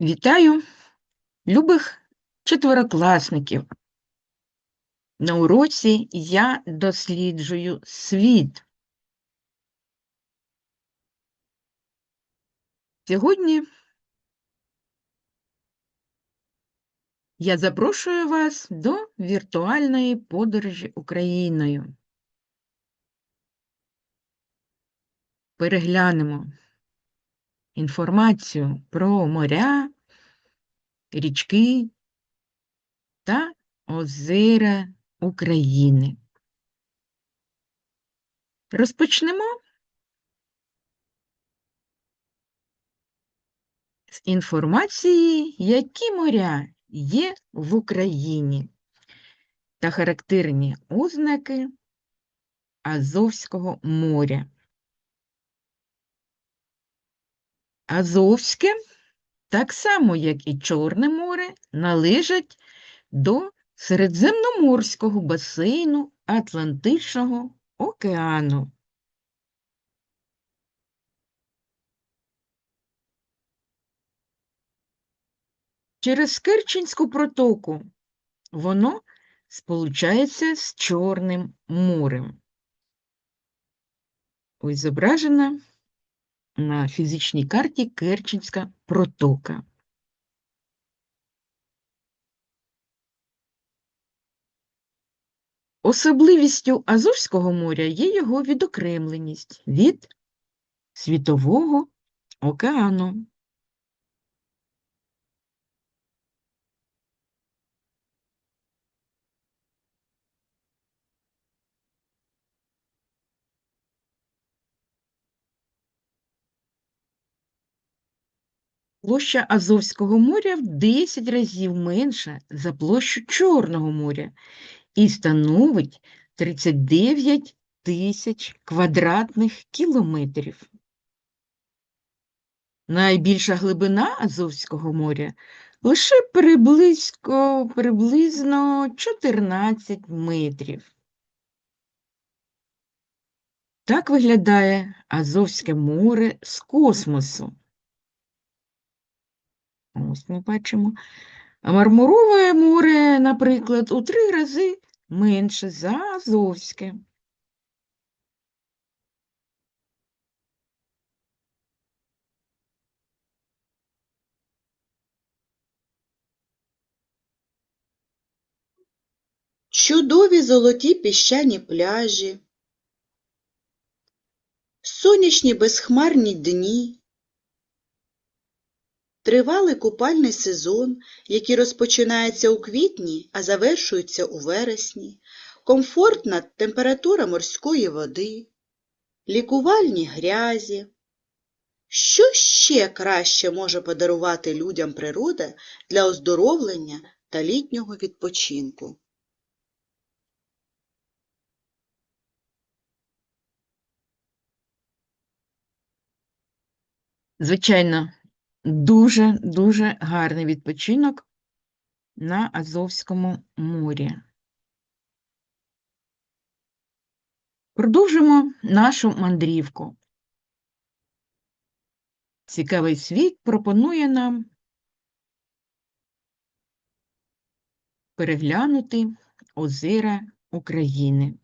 Вітаю любих четверокласників. На уроці я досліджую світ. Сьогодні я запрошую вас до віртуальної подорожі Україною. Переглянемо інформацію про моря, річки та озера України. Розпочнемо з інформації, які моря є в Україні та характерні ознаки Азовського моря. Азовське, так само як і Чорне море, належать до Середземноморського басейну Атлантичного океану. Через Керченську протоку воно сполучається з Чорним морем. Ось зображена на фізичній карті Керченська протока. Особливістю Азовського моря є його відокремленість від Світового океану. Площа Азовського моря в 10 разів менша за площу Чорного моря і становить 39 тисяч квадратних кілометрів. Найбільша глибина Азовського моря лише приблизько, приблизно 14 метрів. Так виглядає Азовське море з космосу. Ось ми бачимо. Мармурове море, наприклад, у три рази менше за Азовське. Чудові золоті піщані пляжі, сонячні безхмарні дні, тривалий купальний сезон, який розпочинається у квітні, а завершується у вересні, комфортна температура морської води, лікувальні грязі. Що ще краще може подарувати людям природа для оздоровлення та літнього відпочинку? Звичайно, дуже-дуже гарний відпочинок на Азовському морі. Продовжимо нашу мандрівку. Цікавий світ пропонує нам переглянути озера України.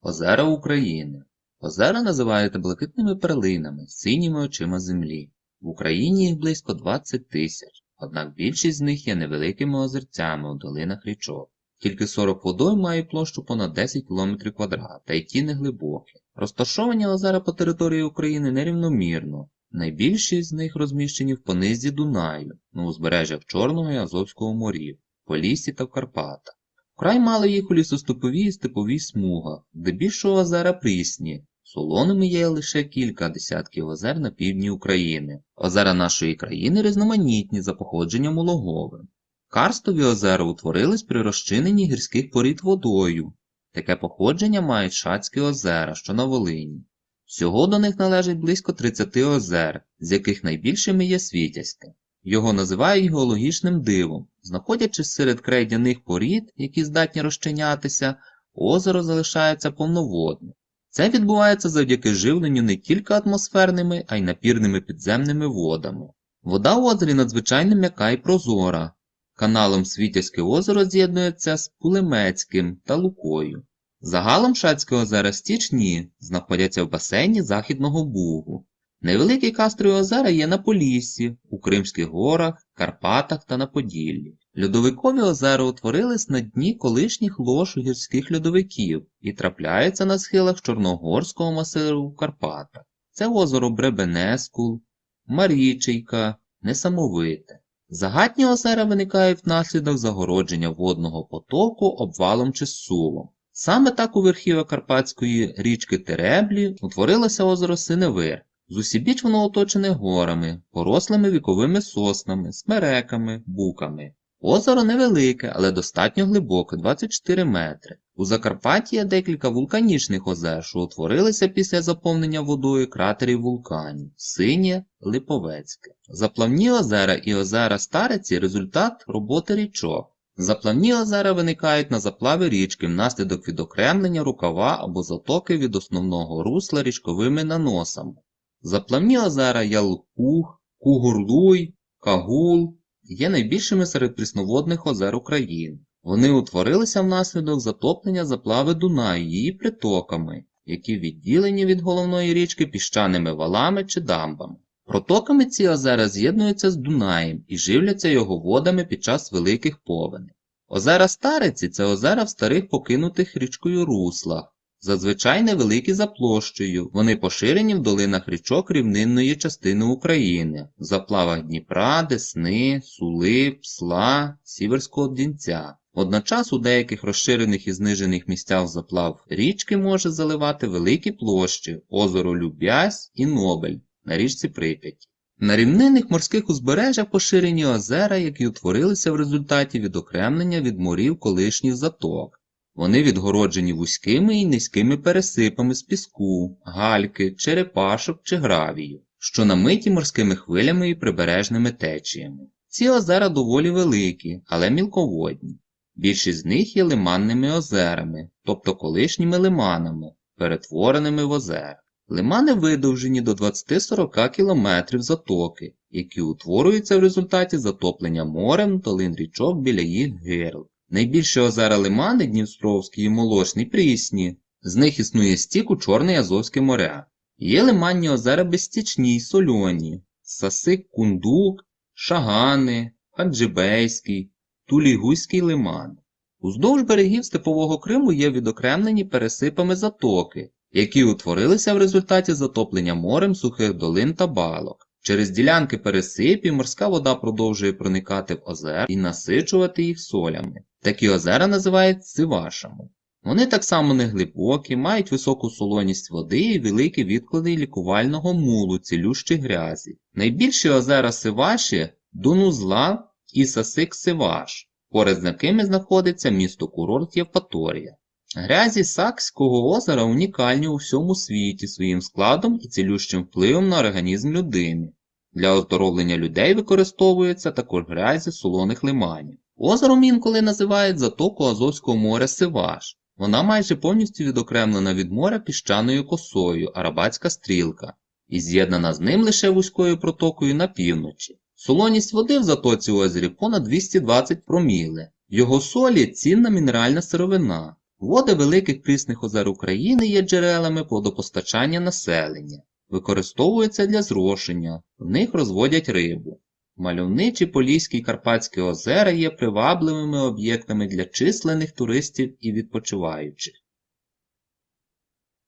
Озера України. Озера називають блакитними перлинами, синіми очима землі. В Україні їх близько 20 тисяч, однак більшість з них є невеликими озерцями у долинах річок. Тільки 40 водойм мають площу понад 10 км квадрат, та й ті неглибокі. Розташовані озера по території України нерівномірно. Найбільші з них розміщені в понизі Дунаю, на узбережжях Чорного і Азовського морів, Поліссі та в Карпатах. Вкрай мало їх у лісостеповій і степовій смугах, де більшого озера прісні. Солоними є лише кілька десятків озер на півдні України. Озера нашої країни різноманітні за походженням вологовим. Карстові озера утворились при розчиненні гірських порід водою. Таке походження мають Шацькі озера, що на Волині. Всього до них належить близько 30 озер, з яких найбільшими є Світязьке. Його називають геологічним дивом. Знаходячись серед крейдяних порід, які здатні розчинятися, озеро залишається повноводним. Це відбувається завдяки живленню не тільки атмосферними, а й напірними підземними водами. Вода в озері надзвичайно м'яка і прозора. Каналом Світязьке озеро з'єднується з Пулемецьким та Лукою. Загалом Шацьке озера стічні, знаходяться в басейні Західного Бугу. Невеликі кастрові озера є на Поліссі, у Кримських горах, Карпатах та на Поділлі. Льодовикові озера утворились на дні колишніх лож гірських льодовиків і трапляються на схилах Чорногорського масиву в Карпатах. Це озеро Бребенескул, Марічейка, Несамовите. Загатні озера виникають внаслідок загородження водного потоку обвалом чи сувом. Саме так у верхів'я Карпатської річки Тереблі утворилося озеро Синевир. Зусібіч воно оточене горами, порослими віковими соснами, смереками, буками. Озеро невелике, але достатньо глибоке 24 метри. У Закарпатті є декілька вулканічних озер, що утворилися після заповнення водою кратерів вулканів Синє, Липовецьке. Заплавні озера і озера Стариці результат роботи річок. Заплавні озера виникають на заплаві річки внаслідок відокремлення рукава або затоки від основного русла річковими наносами. Заплавні озера Ялпух, Кугурлуй, Кагул є найбільшими серед прісноводних озер України. Вони утворилися внаслідок затоплення заплави Дунаю її притоками, які відділені від головної річки піщаними валами чи дамбами. Протоками ці озера з'єднуються з Дунаєм і живляться його водами під час великих повеней. Озера Стариці це озера в старих покинутих річкою руслах, зазвичай невеликі за площею, вони поширені в долинах річок рівнинної частини України, в заплавах Дніпра, Десни, Сули, Псла, Сіверського Дінця. Водночас у деяких розширених і знижених місцях заплав річки може заливати великі площі, озеро Любязь і Нобель на річці Прип'яті. На рівнинних морських узбережжях поширені озера, які утворилися в результаті відокремлення від морів колишніх заток. Вони відгороджені вузькими і низькими пересипами з піску, гальки, черепашок чи гравію, що намиті морськими хвилями і прибережними течіями. Ці озера доволі великі, але мілководні. Більшість з них є лиманними озерами, тобто колишніми лиманами, перетвореними в озера. Лимани видовжені до 20-40 км затоки, які утворюються в результаті затоплення морем долин річок біля їх гирл. Найбільші озера Лимани Дністровський і Молочний прісні. З них існує стік у Чорне Азовське моря. Є лиманні озера безстічні й сольоні, Сасик Кундук, Шагани, Хаджибейський, Тулігуський лиман. Уздовж берегів Степового Криму є відокремлені пересипами затоки, які утворилися в результаті затоплення морем сухих долин та балок. Через ділянки пересипів морська вода продовжує проникати в озера і насичувати їх солями. Такі озера називають сивашами. Вони так само неглибокі, мають високу солоність води і великі відклади лікувального мулу, цілющі грязі. Найбільші озера Сиваші – Дунузла і Сасик Сиваш, поряд з якими знаходиться місто курорт Євпаторія. Грязі Сакського озера унікальні у всьому світі своїм складом і цілющим впливом на організм людини. Для оздоровлення людей використовуються також грязі солоних лиманів. Озером інколи називають затоку Азовського моря Сиваш. Вона майже повністю відокремлена від моря піщаною косою Арабатська стрілка і з'єднана з ним лише вузькою протокою на півночі. Солоність води в затоці озері понад 220 проміле. Його солі цінна мінеральна сировина. Води великих прісних озер України є джерелами водопостачання населення, використовуються для зрошення, в них розводять рибу. Мальовничі Поліські й Карпатські озера є привабливими об'єктами для численних туристів і відпочиваючих.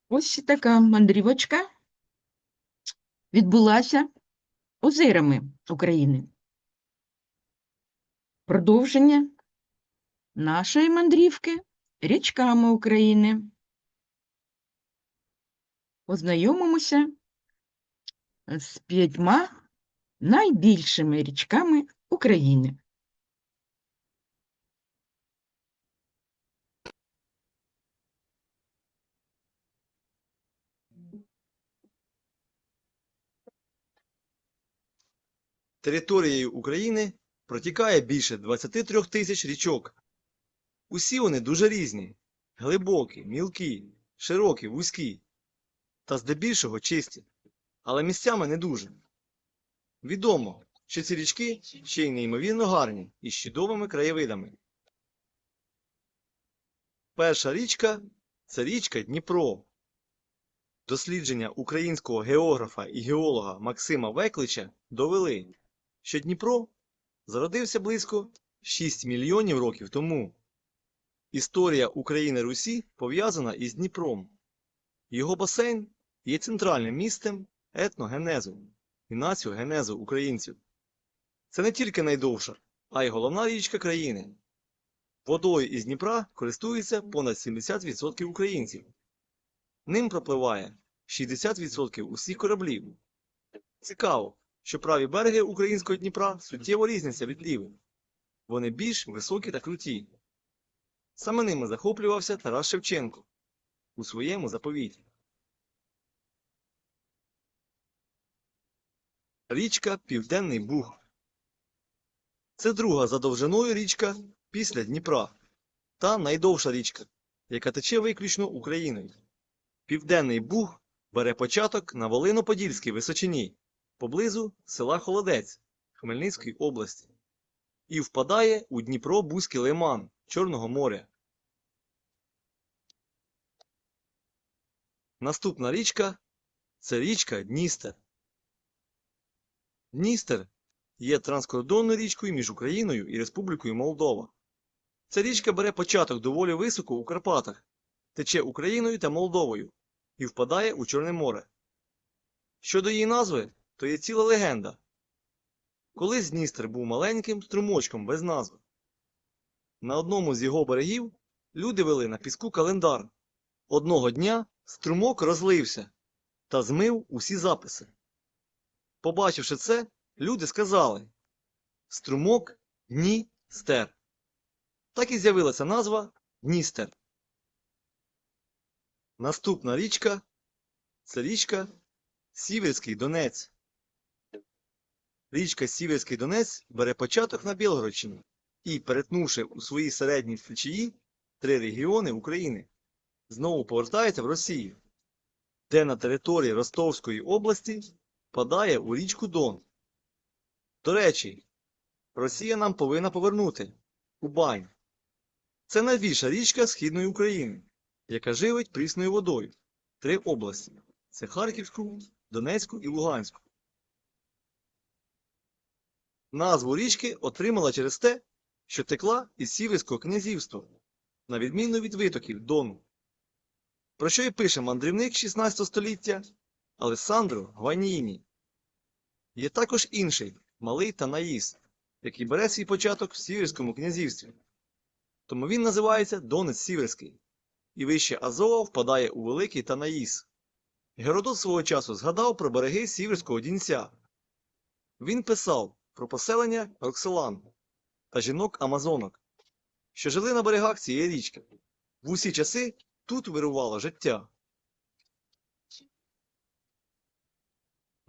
Ось така мандрівочка відбулася озерами України. Продовження нашої мандрівки річками України. Познайомимося з п'ятьма найбільшими річками України. Територією України протікає більше 23 тисяч річок. Усі вони дуже різні: глибокі, мілкі, широкі, вузькі. та здебільшого чисті, але місцями не дуже. Відомо, що ці річки ще й неймовірно гарні і з чудовими краєвидами. Перша річка це річка Дніпро. Дослідження українського географа і геолога Максима Веклича довели, що Дніпро зародився близько 6 мільйонів років тому. Історія України Русі пов'язана із Дніпром. Його басейн є центральним місцем етногенезу і націогенезу українців. Це не тільки найдовша, а й головна річка країни. Водою із Дніпра користується понад 70% українців. Ним пропливає 60% усіх кораблів. Цікаво, що праві береги українського Дніпра суттєво різняться від лівих. Вони більш високі та круті. Саме ними захоплювався Тарас Шевченко у своєму заповіті. Річка Південний Буг. Це друга за довжиною річка після Дніпра та найдовша річка, яка тече виключно Україною. Південний Буг бере початок на Волино-Подільській височині поблизу села Холодець Хмельницької області і впадає у Дніпро-Бузький лиман Чорного моря. Наступна річка це річка Дністер. Дністер є транскордонною річкою між Україною і Республікою Молдова. Ця річка бере початок доволі високо у Карпатах, тече Україною та Молдовою і впадає у Чорне море. Щодо її назви, то є ціла легенда. Колись Дністер був маленьким струмочком без назви. На одному з його берегів люди вели на піску календар. Одного дня струмок розлився та змив усі записи. Побачивши це, люди сказали Струмок Дністер. Так і з'явилася назва Дністер. Наступна річка це річка Сіверський Донець. Річка Сіверський Донець бере початок на Білгородщині і, перетнувши у своїй середній течії три регіони України, знову повертається в Росію, де на території Ростовської області впадає у річку Дон. До речі, Росія нам повинна повернути Кубань. Це найбільша річка Східної України, яка живить прісною водою. Три області це Харківську, Донецьку і Луганську. Назву річки отримала через те, що текла із Сіверського князівства, на відміну від витоків Дону. Про що й пише мандрівник 16 століття Алессандро Гваніні. Є також інший малий Танаїс, який бере свій початок в Сіверському князівстві. Тому він називається Донець Сіверський, і вище Азова впадає у Великий Танаїс. Геродот свого часу згадав про береги Сіверського Дінця. Він писав про поселення Рокселан та жінок-амазонок, що жили на берегах цієї річки. В усі часи тут вирувало життя.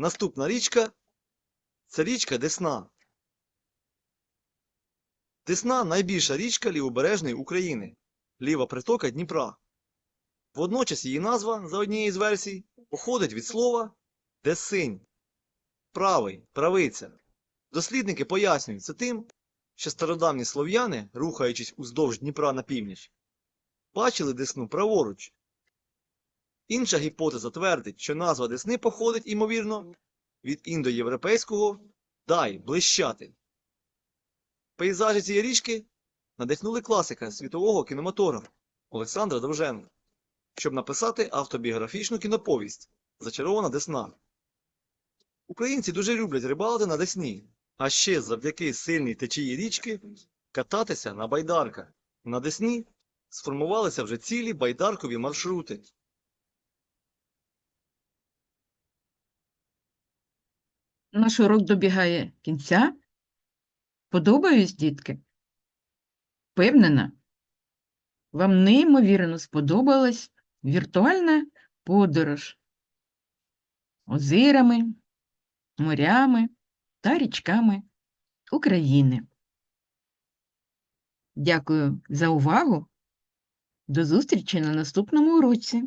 Наступна річка це річка Десна. Десна найбільша річка лівобережної України, ліва притока Дніпра. Водночас її назва, за однією з версій, походить від слова десинь, правий, правиця. Дослідники пояснюють це тим, що стародавні слов'яни, рухаючись уздовж Дніпра на північ, бачили Десну праворуч. Інша гіпотеза твердить, що назва Десни походить, імовірно, від індоєвропейського дай блищати. Пейзажі цієї річки надихнули класика світового кінематографа Олександра Довженка, щоб написати автобіографічну кіноповість Зачарована Десна. Українці дуже люблять рибалити на Десні, а ще завдяки сильній течії річки кататися на байдарках. На Десні сформувалися вже цілі байдаркові маршрути. Наш урок добігає кінця. Подобаюсь, дітки? Впевнена, вам неймовірно сподобалась віртуальна подорож озерами, морями та річками України. Дякую за увагу. До зустрічі на наступному уроці.